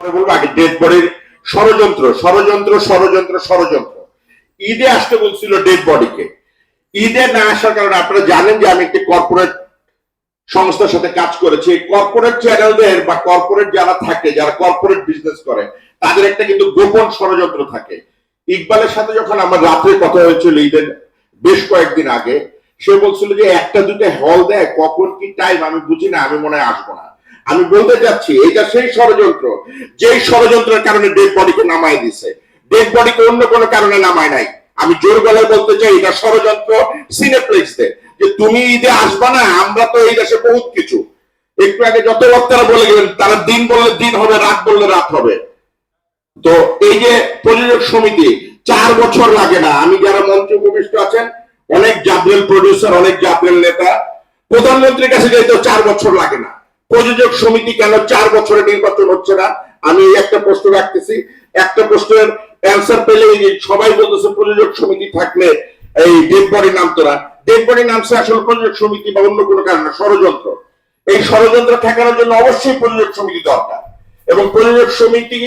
বলব আগে ডেড বডির ষড়যন্ত্র ষড়যন্ত্র ষড়যন্ত্র ষড়যন্ত্র। ঈদে আসতে বলছিল ডেড বডিকে। ঈদে না আসার কারণে আপনারা জানেন যে আমি একটি কর্পোরেট সংস্থার সাথে কাজ করেছি। কর্পোরেট চ্যানেলদের বা কর্পোরেট যারা থাকে, যারা কর্পোরেট বিজনেস করে, তাদের একটা কিন্তু গোপন ষড়যন্ত্র থাকে। ইকবালের সাথে যখন আমার রাত্রে কথা হয়েছিল ঈদের বেশ কয়েকদিন আগে, সে বলছিল যে একটা দুটো হল দেয়, কখন কি টাইম আমি বুঝি না, আমি মনে হয় আসব না। আমি বলতে যাচ্ছি এটা সেই ষড়যন্ত্র, যেই ষড়যন্ত্রের কারণে ডেড বডিকে নামায় দিছে ডেড বডিকে অন্য কোনো কারণে নামায় নাই। আমি জোর গলায় বলতে চাই, এটা ষড়যন্ত্র সিনেপ্লেক্সদের, যে তুমি ঈদে আসবা না, আমরা তো এই দেশে বহুত কিছু। একটু আগে যত বক্তারা বলে গেলেন, তারা দিন বললে দিন হবে, রাত বললে রাত হবে। তো এই যে প্রযোজক সমিতি, চার বছর লাগে না। আমি যারা মঞ্চে উপবিষ্ট আছেন, অনেক জাবরেল প্রডিউসার অনেক জাবরেল নেতা, প্রধানমন্ত্রীর কাছে যেতে চার বছর লাগে না। প্রযোজক সমিতি কেন চার বছরে নির্বাচন হচ্ছে না? আমি এই একটা প্রশ্ন রাখতেছি। একটা প্রশ্নের অ্যান্সার পেলে সবাই বলতেছে প্রযোজক সমিতি থাকলে এই ডেড বডি নামতো না। ডেড বডি নামছে আসলে প্রযোজক সমিতি বা অন্য কোনো কারণে ষড়যন্ত্র। এই ষড়যন্ত্র ঠেকানোর জন্য অবশ্যই প্রযোজক সমিতি দরকার। এবং প্রযোজক সমিতি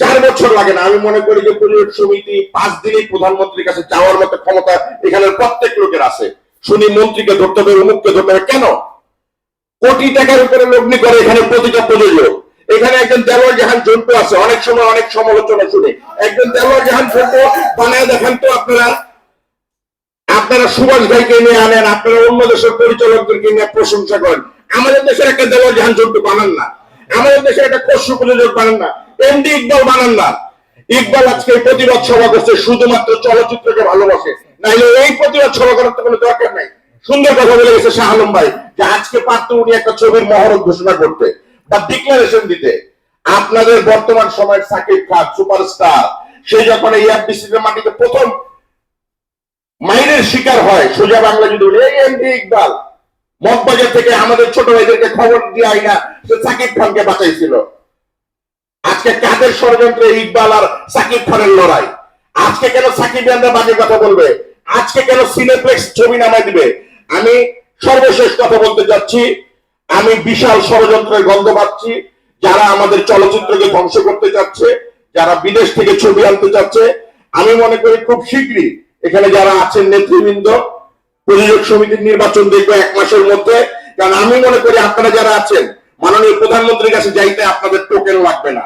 চার বছর লাগে না। আমি মনে করি যে প্রযোজক সমিতি পাঁচ দিনেই প্রধানমন্ত্রীর কাছে যাওয়ার মতো ক্ষমতা এখানের প্রত্যেক লোকের আছে। শুনি মন্ত্রীকে ধরতে হবে, অমুককে ধরতে হবে। কেন? কোটি টাকার উপরে লগ্নি করে এখানে প্রতিটা প্রযোজক এখানে একজন দেওয়ার জাহান জন্টু আছে, অনেক সময় অনেক সমালোচনা শুনে। একজন দেওয়ার জাহান জন্টু বানায় দেখেন তো আপনারা। আপনারা সুভাষ ভাইকে নিয়ে আনেন, আপনারা অন্য দেশের পরিচালকদেরকে নিয়ে প্রশংসা করেন। আমাদের দেশের একটা দেওয়ার জাহান জন্টু বানান না। আমাদের দেশের একটা কষ্ট প্রযোজক বানান না। এমডি ইকবাল বানান না। ইকবাল আজকে প্রতিবাদ সভা করছে, শুধুমাত্র চলচ্চিত্রকে ভালোবাসে। নাইলে এই প্রতিবাদ সভা করার তো কোনো দরকার নাই। সুন্দর কথা বলে গেছে শাহ আলম ভাই। যে আজকে পারতো উনি একটা ছবির মহরত ঘোষণা করতে, বা ডিক্লারেশন দিতে। আপনাদের বর্তমান সময়ের সাকিব খান সুপারস্টার সে যখন এই এফডিসির মাটিতে প্রথম মাইনের শিকার হয়, সোজা বাংলা যদি বলি এমডি ইকবাল, মগবাজার থেকে আমাদের ছোট ভাইদেরকে খবর দিয়ে আইনা সে সাকিব খানকে বাঁচাইছিল আজকে কাদের ষড়যন্ত্রে ইকবাল আর সাকিব খানের লড়াই? আজকে কেন সাকিব ইয়ানরা বাজে কথা বলবে? আজকে কেন সিনেপ্লেক্স ছবি নামাই দিবে? আমি সর্বশেষ কথা বলতে যাচ্ছি, আমি বিশাল ষড়যন্ত্রের গন্ধ পাচ্ছি, যারা আমাদের চলচ্চিত্রকে ধ্বংস করতে চাচ্ছে, যারা বিদেশ থেকে ছবি আনতে চাচ্ছে, আমি মনে করি খুব শীঘ্রই এখানে যারা আছেন নেতৃবৃন্দ, প্রযোজক সমিতির নির্বাচন দেখব এক মাসের মধ্যে, কারণ আমি মনে করি আপনারা যারা আছেন, মাননীয় প্রধানমন্ত্রীর কাছে যাইতে আপনাদের টোকেন লাগবে না।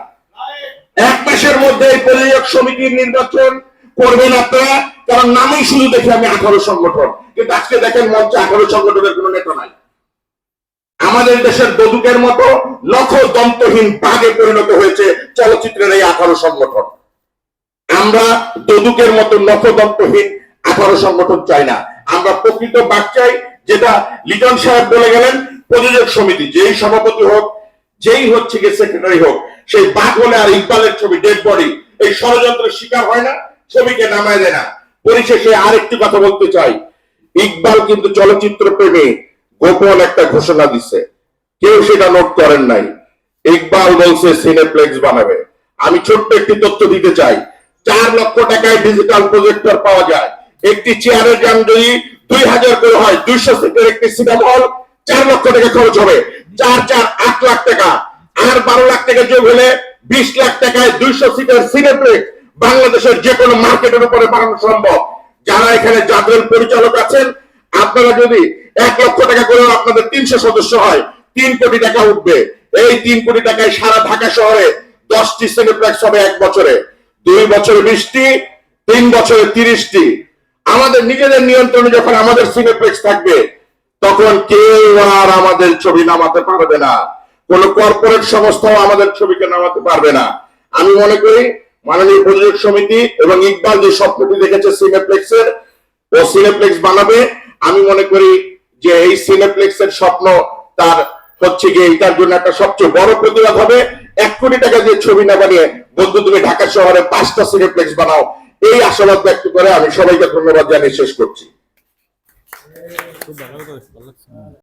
এক মাসের মধ্যে এই প্রযোজক সমিতির নির্বাচন করবেন আপনারা কারণ নামেই শুধু দেখি আমি আঠারো সংগঠন। কিন্তু আজকে দেখেন মঞ্চে আঠারো সংগঠনের কোনো নেতা নাই। আমাদের দেশের দদুকের মতো লক্ষ দন্তহীন বাঘে পরিণত হয়েছে চলচ্চিত্রের এই আঠারো সংগঠন। আমরা দদুকের মতো নখদন্তহীন আঠারো সংগঠন চাই না। আমরা প্রকৃত বাক চাই, যেটা লিটন সাহেব বলে গেলেন, প্রযোজক সমিতি, যেই সভাপতি হোক, যেই হচ্ছে গিয়ে সেক্রেটারি হোক, সেই বাঘ হলে আর ইকবালের ছবি ডেড বডি এই ষড়যন্ত্রের শিকার হয় না, ছবিকে নামায় দেয় না। পরিশেষে আরেকটি কথা বলতে চাই। ইকবাল কিন্তু চলচ্চিত্র প্রেমী গোপন একটা ঘোষণা দিছে। কেউ সেটা নোট করেন নাই। ইকবাল বলছে, সিনেপ্লেক্স বানাবে। আমি ছোট্ট একটি তথ্য দিতে চাই। চার লক্ষ টাকায় ডিজিটাল প্রজেক্টর পাওয়া যায়। একটি চেয়ারের দাম যদি দুই হাজার করে হয়, দুইশো সিটের একটি সিনেমা হল চার লক্ষ টাকা খরচ হবে। চার চার, আট লাখ টাকা। আর বারো লাখ টাকা যোগ হলে বিশ লাখ টাকায় দুইশো সিটের সিনেপ্লেক্স বাংলাদেশের যে কোনো মার্কেটের উপরে বানানো সম্ভব। যারা এখানে জাতীয় পরিচালক আছেন, আপনারা যদি এক লক্ষ টাকা করে আপনাদের তিনশো সদস্য হয়, তিন কোটি টাকা উঠবে। এই তিন কোটি টাকায় সারা ঢাকা শহরে দশটি সিনেপ্লেক্স হবে এক বছরে। দুই বছরে বিশটি, তিন বছরে তিরিশটি। আমাদের নিজেদের নিয়ন্ত্রণে যখন আমাদের সিনেপ্লেক্স থাকবে, তখন কেউ আর আমাদের ছবি নামাতে পারবে না। কোন কর্পোরেট সংস্থাও আমাদের ছবিকে নামাতে পারবে না। আমি মনে করি মাননীয় প্রযোজক সমিতি এবং ইকবাল যে স্বপ্নটি দেখেছে সিনেপ্লেক্সের, ও সিনেপ্লেক্স বানাবে। আমি মনে করি যে এই সিনেপ্লেক্সের স্বপ্ন তার হচ্ছে গিয়ে এটার জন্য একটা সবচেয়ে বড় প্রতিবাদ হবে। এক কোটি টাকা দিয়ে ছবি না বানিয়ে বন্ধু তুমি ঢাকা শহরে পাঁচটা সিনেপ্লেক্স বানাও। এই আশাবাদ ব্যক্ত করে আমি সবাইকে ধন্যবাদ জানিয়ে শেষ করছি।